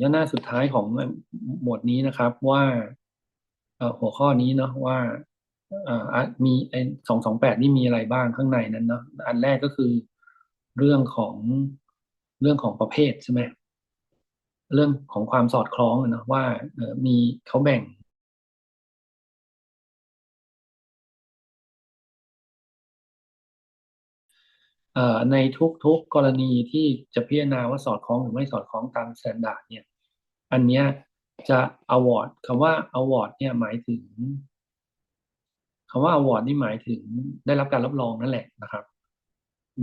ย่อหน้าสุดท้ายของหมวดนี้นะครับว่าหัวข้อนี้เนาะว่าอมีสองสองแปดนี่มีอะไรบ้างข้างในนั้นเนาะอันแรกก็คือเรื่องของเรื่องของประเภทใช่ไหมเรื่องของความสอดคล้องเนาะว่ามีเขาแบ่ง ในทุกๆกรณีที่จะพิจารณาว่าสอดคล้องหรือไม่สอดคล้องตาม s t ต n d า r d เนี่ยอันเนี้ยจะ award คำว่า award เนี่ยหมายถึงคำว่า award นี่หมายถึงได้รับการรับรองนั่นแหละนะครับ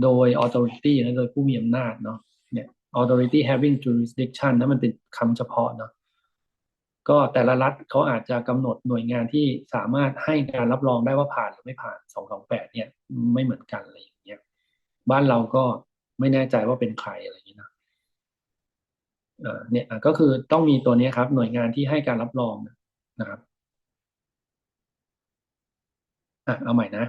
โดย authority นะโดยผู้มีอำนาจเนาะเนี่ย authority having jurisdiction นั้นมันเป็นคำเฉพาะเนาะก็แต่ละรัฐเขาอาจจะกำหนดหน่วยงานที่สามารถให้การรับรองได้ว่าผ่านหรือไม่ผ่าน 228 เนี่ยไม่เหมือนกันอะไรอย่างเงี้ย บ้านเราก็ไม่แน่ใจว่าเป็นใครอะไรอย่างนี้นะเนี่ยก็คือต้องมีตัวนี้ครับ หน่วยงานที่ให้การรับรองนะครับอะเอาใหม่นะ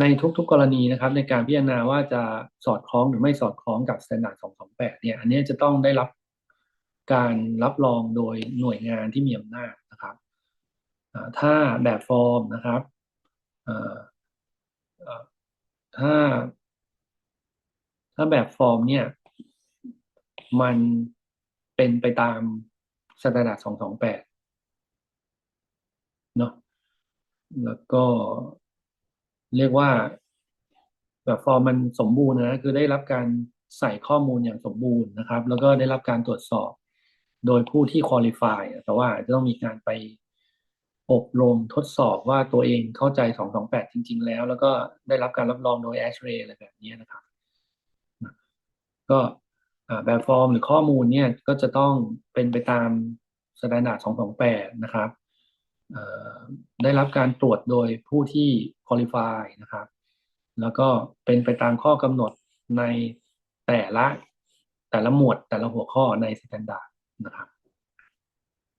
ในทุกๆกรณีนะครับ ในการพิจารณาว่าจะสอดคล้องหรือไม่สอดคล้องกับ Standard 228 เนี่ย อันนี้จะต้องได้รับการรับรองโดยหน่วยงานที่มีอำนาจนะครับถ้าแบบฟอร์มนะครับถ้า ถ้าแบบฟอร์มเนี่ย มันเป็นไปตามสแตนดาร์ด228เนาะแล้วก็เรียกว่า แบบฟอร์มมันสมบูรณ์นะคือได้รับการใส่ข้อมูลอย่างสมบูรณ์นะครับ แล้วก็ได้รับการตรวจสอบโดยผู้ที่คุริฟายแต่ว่าจะต้องมีการไปอบรมทดสอบว่าตัวเองเข้าใจ 228 จริง ๆ แล้ว แล้วก็ได้รับการรับรองโดย a s h r a y อะไรแบบนี้นะครับ ก็แบบฟอร์มหรือข้อมูลเนี่ยก็จะต้องเป็นไปตามสแตนดาร์ด228 นะครับ ได้รับการตรวจโดยผู้ที่คุริฟายนะครับ แล้วก็เป็นไปตามข้อกำหนดในแต่ละแต่ละหมวดแต่ละหัวข้อในสแตนดาร์ดนะครับ